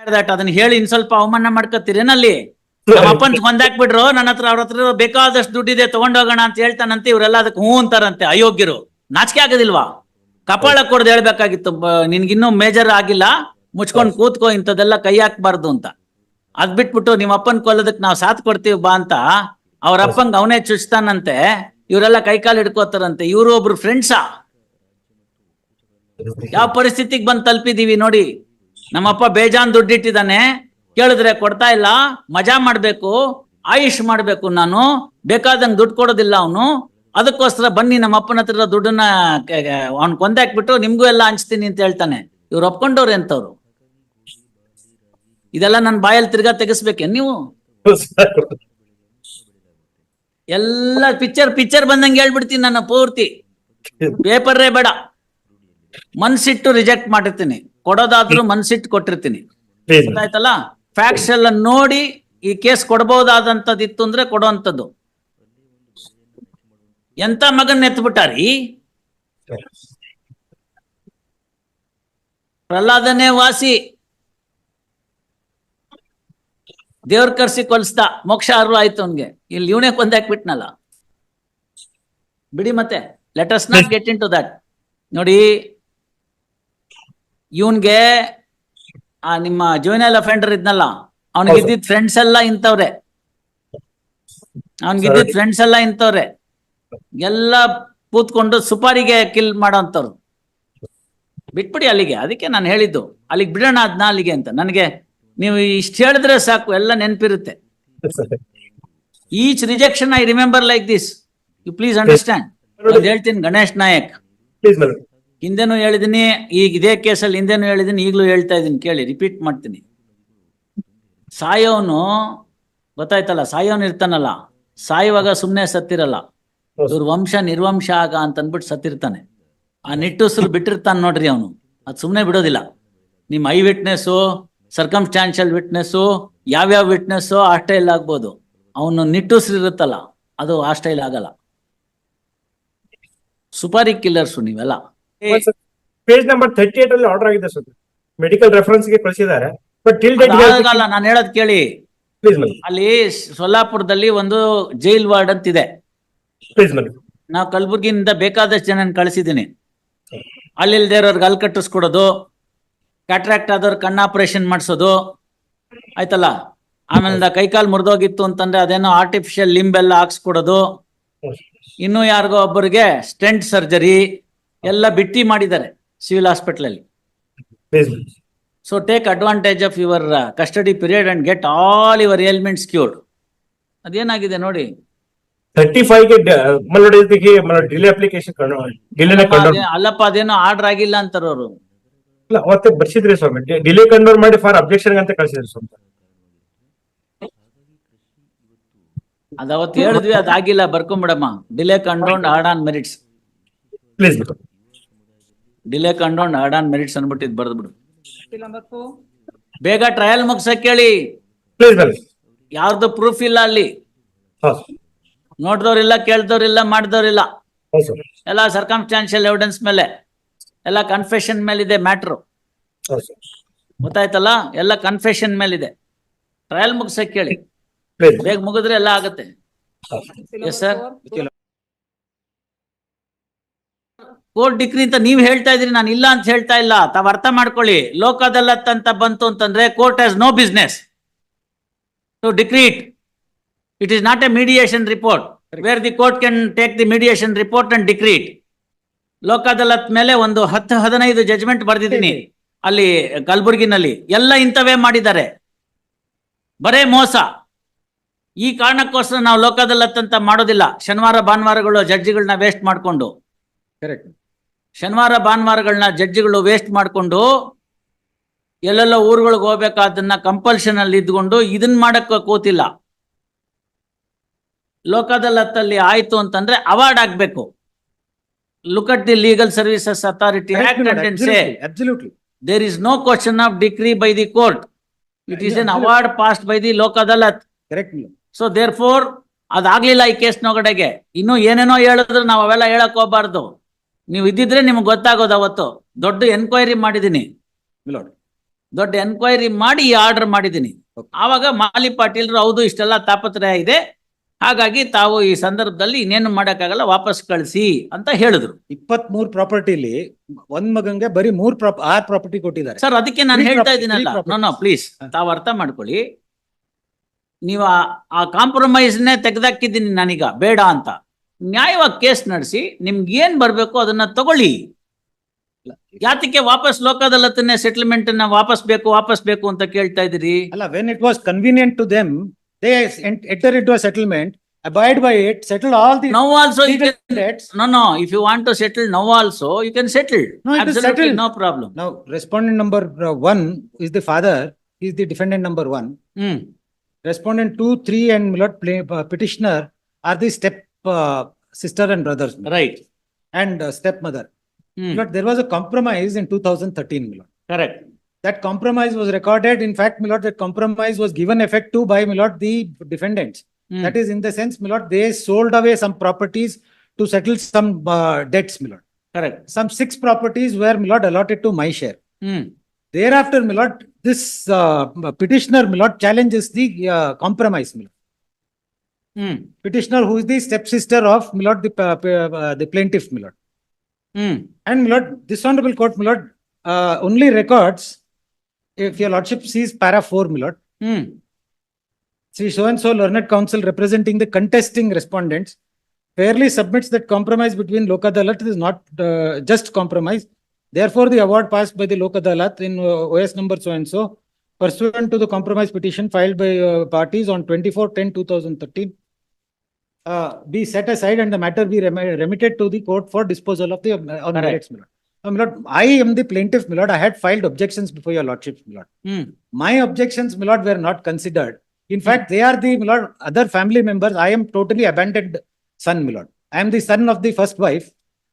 That ಅದನ್ನ ಹೇಳಿ ಇನ್ ಸ್ವಲ್ಪ ಅವಮಾನ ಮಾಡ್ಕೋತೀರೇನಲ್ಲಿ ನಮ್ಮ ಅಪ್ಪನ್ ಕೊಂದಾಕ್ಬಿಟ್ರು ನನ್ನ ಹತ್ರ ಅವ್ರ ಹತ್ರ ಬೇಕಾದಷ್ಟು ದುಡ್ಡಿದೆ ತಗೊಂಡೋಗೋಣ ಅಂತ ಹೇಳ್ತಾನಂತೆ, ಇವರೆಲ್ಲ ಅದಕ್ಕೆ ಹ್ಞೂ ಅಂತಾರಂತೆ, ಅಯೋಗ್ಯರು. ನಾಚಿಕೆ ಆಗೋದಿಲ್ವಾ? ಕಪಾಳ ಕೊಡ್ದು ಹೇಳ್ಬೇಕಾಗಿತ್ತು ನಿನ್ಗಿನ್ನು ನಿನ್ಗಿನ್ನೂ ಮೇಜರ್ ಆಗಿಲ್ಲ, ಮುಚ್ಕೊಂಡ್ ಕೂತ್ಕೋ ಇಂಥದೆಲ್ಲ ಕೈ ಹಾಕ್ಬಾರ್ದು ಅಂತ. ಅದ್ ಬಿಟ್ಬಿಟ್ಟು ನಿಮ್ಮ ಅಪ್ಪನ್ ಕೊಲ್ಲದಕ್ ನಾವು ಸಾಥ್ ಕೊಡ್ತೀವಿ ಬಾ ಅಂತ, ಅವ್ರ ಅಪ್ಪಂಗ್ ಅವನೇ ಚುಚ್ತಾನಂತೆ, ಇವರೆಲ್ಲ ಕೈಕಾಲು ಹಿಡ್ಕೋತಾರಂತೆ, ಇವರು ಒಬ್ರು ಫ್ರೆಂಡ್ಸಾ ಯಾವ ಪರಿಸ್ಥಿತಿಗೆ ಬಂದ್ ತಲುಪಿದೀವಿ ನೋಡಿ. ನಮ್ಮಪ್ಪ ಬೇಜಾನ್ ದುಡ್ಡಿಟ್ಟಿದ್ದಾನೆ. ಕೇಳಿದ್ರೆ ಕೊಡ್ತಾ ಇಲ್ಲ. ಮಜಾ ಮಾಡ್ಬೇಕು. ಆಯುಷ್ ಮಾಡ್ಬೇಕು ನಾನು. ಬೇಕಾದಂಗ್ ದುಡ್ಡು ಕೊಡೋದಿಲ್ಲ ಅವನು. ಅದಕ್ಕೋಸ್ಕರ ಬನ್ನಿ ನಮ್ಮ ಅಪ್ಪನ ಹತ್ರ ದುಡ್ಡನ್ನ ಅವ್ನ್ ಕೊಂದಾಕ್ಬಿಟ್ಟು ನಿಮ್ಗೂ ಎಲ್ಲ ಹಂಚ್ತೀನಿ ಅಂತ ಹೇಳ್ತಾನೆ. ಇವ್ರು ಒಪ್ಕೊಂಡವ್ರೆ ಅಂತವ್ರು ಇದೆಲ್ಲ ನನ್ನ ಬಾಯಲ್ಲಿ ತಿರ್ಗಾ ತೆಗಿಸ್ಬೇಕೆ ನೀವು? ಎಲ್ಲ ಪಿಕ್ಚರ್ ಪಿಕ್ಚರ್ ಬಂದಂಗೆ ಹೇಳ್ಬಿಡ್ತೀನಿ ನನ್ನ ಪೂರ್ತಿ. ಪೇಪರೇ ಬೇಡ. ಮನ್ಸಿಟ್ಟು ರಿಜೆಕ್ಟ್ ಮಾಡಿರ್ತೀನಿ. ಕೊಡೋದಾದ್ರೂ ಮನ್ಸಿಟ್ಟು ಕೊಟ್ಟಿರ್ತೀನಿ. ಗೊತ್ತಾಯ್ತಲ್ಲ? ಫ್ಯಾಕ್ಟ್ಸ್ ಎಲ್ಲ ನೋಡಿ ಈ ಕೇಸ್ ಕೊಡಬಹುದಾದಂತದ್ದು ಇತ್ತು ಅಂದ್ರೆ ಕೊಡುವಂಥದ್ದು ಎಂತ ಮಗನ್ ಎತ್ಬಿಟ್ಟಾರಿ? ಪ್ರಹ್ಲಾದನೇ ವಾಸಿ. ದೇವ್ರ ಕರ್ಸಿ ಕೊಲ್ಸ್ದ. ಮೋಕ್ಷ ಅರ್ವ ಆಯ್ತು ಅವನ್ಗೆ. ಇಲ್ಲಿ ಇವನೇ ಕೊಂದಾಕ್ಬಿಟ್ನಲ್ಲ ಬಿಡಿ ಮತ್ತೆ. Let us not get into that ನೋಡಿ ಇವನ್ಗೆ ಆ ನಿಮ್ಮ ಜೂನಿಯಲ್ ಅಫೆಂಡರ್ ಇದ್ನಲ್ಲ ಅವ್ನಿಗೆ. ಇದ್ದಿದ್ ಫ್ರೆಂಡ್ಸ್ ಎಲ್ಲ ಇಂಥವ್ರೆ. ಅವ್ನಿಗೆ ಇದ್ದಿದ್ ಫ್ರೆಂಡ್ಸ್ ಎಲ್ಲ ಇಂಥವ್ರೆ. ಎಲ್ಲ ಕೂತ್ಕೊಂಡು ಸುಪಾರಿಗೆ ಕಿಲ್ ಮಾಡೋಂಥವ್ರು. ಬಿಟ್ಬಿಡಿ ಅಲ್ಲಿಗೆ ಅದಕ್ಕೆ ನಾನು ಹೇಳಿದ್ದು. ಅಲ್ಲಿಗೆ ಬಿಡೋಣ ಅದ್ನ ಅಲ್ಲಿಗೆ ಅಂತ. ನನಗೆ ನೀವು ಇಷ್ಟು ಹೇಳಿದ್ರೆ ಸಾಕು ಎಲ್ಲ ನೆನಪಿರುತ್ತೆ. Each rejection I remember like this you please understand ಹೇಳ್ತೀನಿ ಗಣೇಶ್ ನಾಯಕ್. ಹಿಂದೆನೂ ಹೇಳಿದೀನಿ, ಈಗ ಇದೇ ಕೇಸಲ್ಲಿ ಹಿಂದೆನೂ ಹೇಳಿದೀನಿ, ಈಗಲೂ ಹೇಳ್ತಾ ಇದ್ದೀನಿ ಕೇಳಿ ರಿಪೀಟ್ ಮಾಡ್ತೀನಿ. ಸಾಯೋನು, ಗೊತ್ತಾಯ್ತಲ್ಲ, ಸಾಯೋನು ಇರ್ತಾನಲ್ಲ, ಸಾಯುವಾಗ ಸುಮ್ಮನೆ ಸತ್ತಿರಲ್ಲ. ಇವ್ರ ವಂಶ ನಿರ್ವಂಶ ಆಗ ಅಂತ ಅಂದ್ಬಿಟ್ಟು ಸತ್ತಿರ್ತಾನೆ. ಆ ನಿಟ್ಟುಸಿರು ಬಿಟ್ಟಿರ್ತಾನೆ ನೋಡ್ರಿ ಅವನು. ಅದು ಸುಮ್ಮನೆ ಬಿಡೋದಿಲ್ಲ. ನಿಮ್ಮ ಐ ವಿಟ್ನೆಸ್ಸು ಸರ್ಕಮ್ಸ್ಟಾನ್ಷಿಯಲ್ ವಿಟ್ನೆಸ್ಸು, ಯಾವ್ಯಾವ ವಿಟ್ನೆಸ್ಸು ಆ ಸ್ಟೈಲ್ ಆಗ್ಬೋದು. ಅವನು ನಿಟ್ಟುಸ್ರು ಇರುತ್ತಲ್ಲ, ಅದು ಆ ಸ್ಟೈಲ್ ಆಗಲ್ಲ. ಸುಪಾರಿ ಕಿಲ್ಲರ್ಸು ನೀವೆಲ್ಲ. ಪೇಜ್ ನಂಬರ್ ಥರ್ಟಿ ಏಟ್ ಅಲ್ಲಿ ಆರ್ಡರ್ ಆಗಿದೆ ಸರ್ ಮೆಡಿಕಲ್ ರೆಫರೆನ್ಸ್ಗೆ ಕಳಿಸಿದ್ದಾರೆ. ಬಟ್ ಟಿಲ್ ಡೇಟ್ ಆಗಲ್ಲ ನಾನು ಹೇಳೋದ್ ಕೇಳಿ. ಅಲ್ಲಿ ಸೊಲ್ಲಾಪುರದಲ್ಲಿ ಒಂದು ಜೈಲ್ ವಾರ್ಡ್ ಅಂತ ಇದೆ. ನಾವು ಕಲಬುರ್ಗಿಯಿಂದ ಬೇಕಾದಷ್ಟು ಜನ ಕಳಿಸಿದ್ದೀನಿ. ಅಲ್ಲಿಲ್ದೇ ಇರೋರ್ಗೆ ಅಲ್ಲಿ ಕಟ್ಟಿಸ್ಕೊಡೋದು ಕ್ಯಾಟ್ರಾಕ್ಟ್ ಆದವ್ರ ಕಣ್ಣು ಆಪರೇಷನ್ ಮಾಡಿಸೋದು. ಆಯ್ತಲ್ಲ? ಆಮೇಲೆ ಕೈಕಾಲು ಮುರಿದೋಗಿತ್ತು ಅಂತಂದ್ರೆ ಅದೇನೋ ಆರ್ಟಿಫಿಷಿಯಲ್ ಲಿಂಬ್ ಎಲ್ಲ ಹಾಕ್ಸ್ಕೊಡೋದು. ಇನ್ನು ಯಾರಿಗೋ ಒಬ್ಬರಿಗೆ ಸ್ಟೆಂಟ್ ಸರ್ಜರಿ ಎಲ್ಲ ಬಿಟ್ಟಿ ಮಾಡಿದ್ದಾರೆ ಸಿವಿಲ್ ಹಾಸ್ಪಿಟಲ್ ಅಲ್ಲಿ so take advantage of your custody period and get all your ailments cured ಅದೇನಾಗಿದೆ ನೋಡಿ? ತರ್ಟಿ ಫೈವ್ ಡಿಲೇ ಅಪ್ಲಿಕೇಶನ್ ಅಲ್ಲಪ್ಪ ಅದೇನೋ ಆರ್ಡರ್ ಆಗಿಲ್ಲ ಅಂತಾರ ಅವರು. ಇಲ್ಲ ಅವತ್ತೆ ಬರ್ಸಿದ್ರಿ ಸ್ವಾಮಿ. ಡಿಲೇ ಕಂಡೋರ್ ಮಾಡಿ ಫಾರ್ ಅಬ್ಜೆಕ್ಷನ್ ಅಂತ ಕಳ್ಸಿದ್ರಿ ಸ್ವಾಮಿ. ಅದ್ ಅವತ್ತು ಹೇಳಿದ್ವಿ ಅದಾಗಿಲ್ಲ ಬರ್ಕೊಂಬಿಡಮ್ಮ. Delay condoned heard on merits please delay condoned heard on merits ಅನ್ಬಿಟ್ಟಿದ್ ಬರ್ದ್ಬಿಡು ಬೇಗ ಟ್ರಯಲ್ ಮುಗ್ಸಕ್ ಕೇಳಿ. ಪ್ಲೀಸ್ ಯಾರ್ದು ಪ್ರೂಫ್ ಇಲ್ಲ ಅಲ್ಲಿ. ಹೌದು ನೋಡ್ದವ್ರಿಲ್ಲ ಕೇಳ್ದವ್ರಿಲ್ಲ ಮಾಡಿದವ್ರಿಲ್ಲ. ಹೌದು ಸರ್ ಎಲ್ಲ ಸರ್ಕಮ್ಸ್ಟಾನ್ಷಿಯಲ್ ಎವಿಡೆನ್ಸ್ ಮೇಲೆ. ಎಲ್ಲ ಕನ್ಫೆಷನ್ ಮೇಲಿದೆ ಮ್ಯಾಟ್ರು ಹೌದು ಸರ್ ಗೊತ್ತಾಯ್ತಲ್ಲ? ಎಲ್ಲ ಕನ್ಫೆಷನ್ ಮೇಲಿದೆ. ಟ್ರಯಲ್ ಮುಗ್ಸಕ್ ಕೇಳಿ. ಪ್ಲೀಸ್ ಬೇಗ ಮುಗಿದ್ರೆ ಎಲ್ಲ ಆಗುತ್ತೆ. ಎಸ್ ಸರ್ ಕೋರ್ಟ್ ಡಿಗ್ರಿ ಅಂತ ನೀವು ಹೇಳ್ತಾ ಇದ್ರಿ ನಾನು ಇಲ್ಲ ಅಂತ ಹೇಳ್ತಾ ಇಲ್ಲ. ತಾವ್ ಅರ್ಥ ಮಾಡ್ಕೊಳ್ಳಿ. ಲೋಕದಲ್ಲತ್ ಅಂತ ಬಂತು ಅಂತಂದ್ರೆ court has no business to decree it is not a mediation report where the court can take the mediation report and decree Lok Adalat ಮೇಲೆ ಒಂದು ಹತ್ತು ಹದಿನೈದು ಜಜ್ಮೆಂಟ್ ಬರೆದಿದ್ದೀನಿ. ಅಲ್ಲಿ ಕಲಬುರ್ಗಿನಲ್ಲಿ. ಎಲ್ಲ ಇಂಥವೇ ಮಾಡಿದ್ದಾರೆ. ಬರೇ ಮೋಸ. ಈ ಕಾರಣಕ್ಕೋಸ್ಕರ ನಾವು ಲೋಕದಲ್ಲತ್ತಂತ ಮಾಡೋದಿಲ್ಲ. ಶನಿವಾರ ಭಾನುವಾರಗಳು ಜಡ್ಜಿಗಳನ್ನ ವೇಸ್ಟ್ ಮಾಡಿಕೊಂಡು. ಕರೆಕ್ಟ್ ಶನಿವಾರ ಭಾನುವಾರಗಳನ್ನ ಜಡ್ಜ್ಗಳು ವೇಸ್ಟ್ ಮಾಡಿಕೊಂಡು ಎಲ್ಲೆಲ್ಲ ಊರುಗಳಿಗೆ ಹೋಗ್ಬೇಕಾದನ್ನ ಕಂಪಲ್ಷನ್ ಅಲ್ಲಿ ಇದ್ಕೊಂಡು ಇದನ್ನ ಮಾಡಕ್ಕೆ ಕೂತಿಲ್ಲ. ಲೋಕ್ ಹತ್ತಲ್ಲಿ ಆಯ್ತು ಅಂತಂದ್ರೆ ಅವಾರ್ಡ್ ಆಗ್ಬೇಕು. Look at the legal services authority there is no question of decree by the court it is an award passed by the Lok Adalat so therefore ಅದಾಗ್ಲಿಲ್ಲ ಈ ಕೇಸ್ ನೊಗಡೆಗೆ. ಇನ್ನು ಏನೇನೋ ಹೇಳಿದ್ರೆ ನಾವು ಅವೆಲ್ಲ ಹೇಳಕ್ ಹೋಗ್ಬಾರ್ದು. ನೀವು ಇದ್ದಿದ್ರೆ ನಿಮ್ಗೆ ಗೊತ್ತಾಗೋದು ಅವತ್ತು. ದೊಡ್ಡ ಎನ್ಕ್ವೈರಿ ಮಾಡಿದ್ದೀನಿ. ಮಿಲೋಡ್ ದೊಡ್ಡ ಎನ್ಕ್ವೈರಿ ಮಾಡಿ ಈ ಆರ್ಡರ್ ಮಾಡಿದ್ದೀನಿ. ಆವಾಗ ಮಾಲಿ ಪಾಟೀಲ್ರು ಹೌದು ಇಷ್ಟೆಲ್ಲ ತಾಪತ್ರಯ ಇದೆ. ಹಾಗಾಗಿ ತಾವು ಈ ಸಂದರ್ಭದಲ್ಲಿ ಇನ್ನೇನು ಮಾಡಕ್ಕಾಗಲ್ಲ ವಾಪಸ್ ಕಳಿಸಿ ಅಂತ ಹೇಳಿದ್ರು. ಇಪ್ಪತ್ ಮೂರ್ ಪ್ರಾಪರ್ಟಿಲಿ ಒಂದ್ ಮಗಂಗೆ ಬರೀ ಮೂರ್ ಆರ್ ಪ್ರಾಪರ್ಟಿ ಕೊಟ್ಟಿದ್ದಾರೆ. ಸರ್ ಅದಕ್ಕೆ ನಾನು ಹೇಳ್ತಾ ಇದ್ದೀನಲ್ಲ. No no. ಪ್ಲೀಸ್. ತಾವು ಅರ್ಥ ಮಾಡ್ಕೊಳ್ಳಿ. ನೀವು ಆ- ಆ ಕಾಂಪ್ರಮೈಸ್ನೇ ತೆಗೆದಾಕಿದ್ದೀನಿ ನಾನೀಗ. ಬೇಡ ಅಂತ. ನ್ಯಾಯವಾಗಿ ಕೇಸ್ ನಡೆಸಿ ನಿಮ್ಗೆ ಏನ್ ಬರ್ಬೇಕು ಅದನ್ನ ತಗೊಳ್ಳಿ ಯಾತಕ್ಕೆ ವಾಪಸ್ ಲೋಕದಲ್ಲತ್ತನ್ನೇ ಸೆಟಲ್ಮೆಂಟ್ ಅನ್ನ ವಾಪಸ್ ಬೇಕು ವಾಪಸ್ ಬೇಕು ಅಂತ ಕೇಳ್ತಾ ಇದ್ರಿ ಅಲ್ಲ when it was convenient to them they enter it was settlement abide by it settle all the now also legal debts. No no if you want to settle now also you can settle No, it is settled. No problem Now, respondent number one one is the father, is the defendant number one. Hmm Respondent two, three and petitioner are the step uh, sister and brothers Right, and uh, stepmother. Hmm. But there was a compromise in 2013, Milord. correct. That compromise was recorded. In fact, Milord, that compromise was given effect to by Milord the defendants. Hmm. That is, in the sense, Milord, they sold away some properties to settle some uh, debts, Milord. Correct. Some six properties were Milord allotted to my share. Hmm, Thereafter, Milord, this uh, petitioner, Milord, challenges the uh, compromise, Milord. Mm. Petitioner who is the stepsister of Milord, the, uh, uh, uh the plaintiff Milord. Mm. And Milord, this honorable court Milord uh, only records, if your lordship sees para 4 Milord, mm. see so and so learned counsel representing the contesting respondents fairly submits that compromise between Lokadalat is not uh, just compromise. Therefore, the award passed by the Lokadalat in uh, OS number so and so pursuant to the compromise petition filed by uh, parties on 24 10 2013 uh, be set aside and the matter be remitted to the court for disposal of the uh, on merits, my. Uh, I am the plaintiff, Milord. I had filed objections before your lordship, Milord. Hmm. My objections, Milord, were not considered. In fact, they are the, Milord. other family members. I am totally abandoned son, Milord. I am the son of the first wife.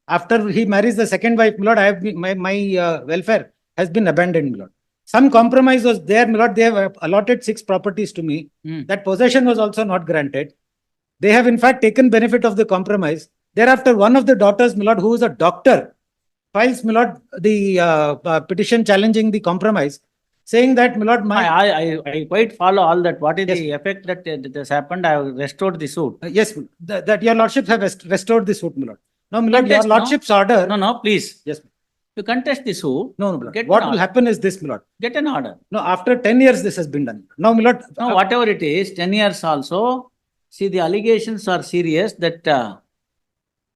After he marries the second wife, Milord, I have been, my, my uh, welfare has been abandoned, Milord. Some compromise was there, Milord. They have allotted six properties to me. Hmm. That possession was also not granted. They have in fact taken benefit of the compromise. Thereafter, one of the daughters, my lord, who is a doctor, files, my lord, the uh, uh, petition challenging the compromise, saying that, my lord, my I, I, I quite follow all that. What is the effect that uh, that has happened? I have restored the suit. Uh, Yes, that, that your lordships have rest- restored the suit, my lord. Now, my lord, your Contest, no? lordship's order. No, no, please. Yes, You contest the suit, no, no, my lord. Get What will happen is this, my lord. get an order. No, after ten years, this has been done. Now, my lord. No, uh, whatever it is, ten years also, see, the allegations are serious that uh,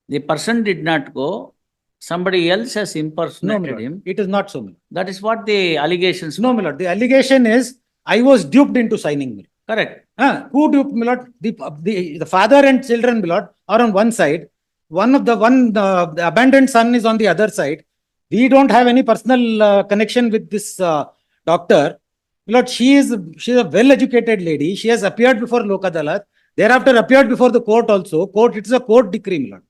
the person did not go, somebody else has No, my impersonated lord. him. It is not so, my lord. That is what the allegations. No, my lord. The allegation is I was duped into signing, my lord. Correct. Huh, who duped, my lord? The, the, the father and children, my lord, are on one side. One of the one, uh, the abandoned son is on the other side. We don't have any personal uh, connection with this uh, doctor. My lord, she is, she is a well-educated lady. She has appeared before Lok Adalat. Thereafter appeared before the court also. Court, it is a court decree, my lord.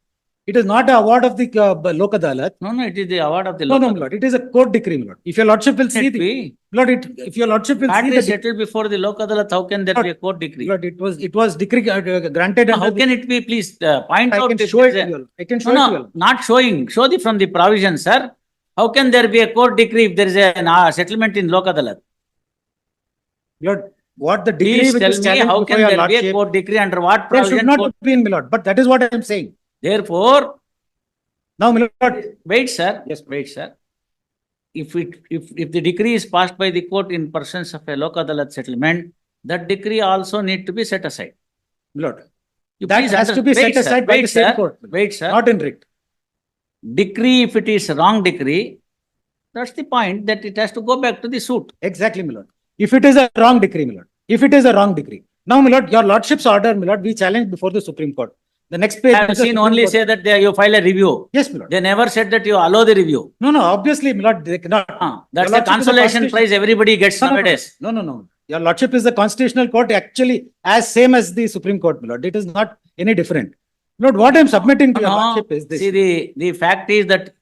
It is not a award of the uh, Lok Adalat. No, no, it is the award of the. No, no, local. my lord. It is a court decree, my lord. If your lordship will see It the, be, Lord, it, if your lordship will see matter the is settled before the local adalat, how can there be a court decree? Lord, it was, it was decree uh, granted. No, under How the- can it be, please, uh, point I out. can if show it is to a- you. all. I can show No, it to you. all. no, not showing, show the from the provision, sir. How can there be a court decree if there is a uh, settlement in local adalat? Lord, what the decree Please which tell is me, challenged how before can your there be a lordship, court decree under what there should provision? not court- be in, my lord, but that is what I am saying. Therefore, Now, my lord, wait, sir. Yes. Wait, sir. If it, if, if the decree is passed by the court in persons of a local adalat settlement, that decree also need to be set aside. my lord, You that please has to be set wait, sir, aside by wait, the court, Wait, sir. not in writ. Decree, if it is wrong decree, that's the point that it has to go back to the suit. Exactly, my lord. If it is a wrong decree, my lord, if it is a wrong decree. Now, my lord, your lordship's order, my lord, we challenge before the Supreme Court. The next page. I have seen only say that they, you file a review. Yes, my lord. They never said that you allow the review. No, no, obviously, my lord, they cannot. Ah, That's the lordship is a consolation prize everybody gets No, no, no. nowadays. No, no, no. Your lordship is the constitutional court actually as same as the Supreme Court, my lord. It is not any different. Lord, what I am submitting to your lordship is this. See, the, the fact is that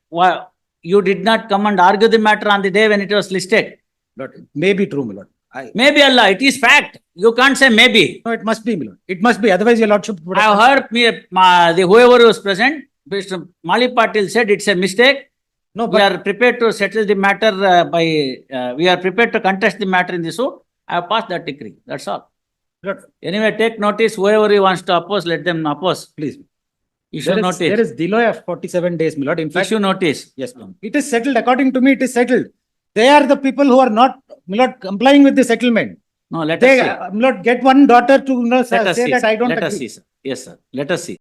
you did not come and argue the matter on the day when it was listed. Lord, it may be true, my lord. I, Maybe Allah, it is fact. You can't say maybe. no, it must be, my lord. It must be, otherwise your lordship would I have heard me, ma- the whoever was present, Mr. Mali Patil said it's a mistake. No, We but are prepared to settle the matter uh, by, uh, we are prepared to contest the matter in the suit. I have passed that decree, that's all. Anyway, take notice, whoever he wants to oppose, let them oppose. please, Issue there is, there notice, is delay of forty-seven days, my lord. In fact, issue notice. yes, ma'am. It is settled. According to me, it is settled. They are the people who are not, lord, complying with the settlement. No, let us They, see. lord, get one daughter to, you know, Let say us see, that I don't let us agree. see, sir. Yes, sir, let us see.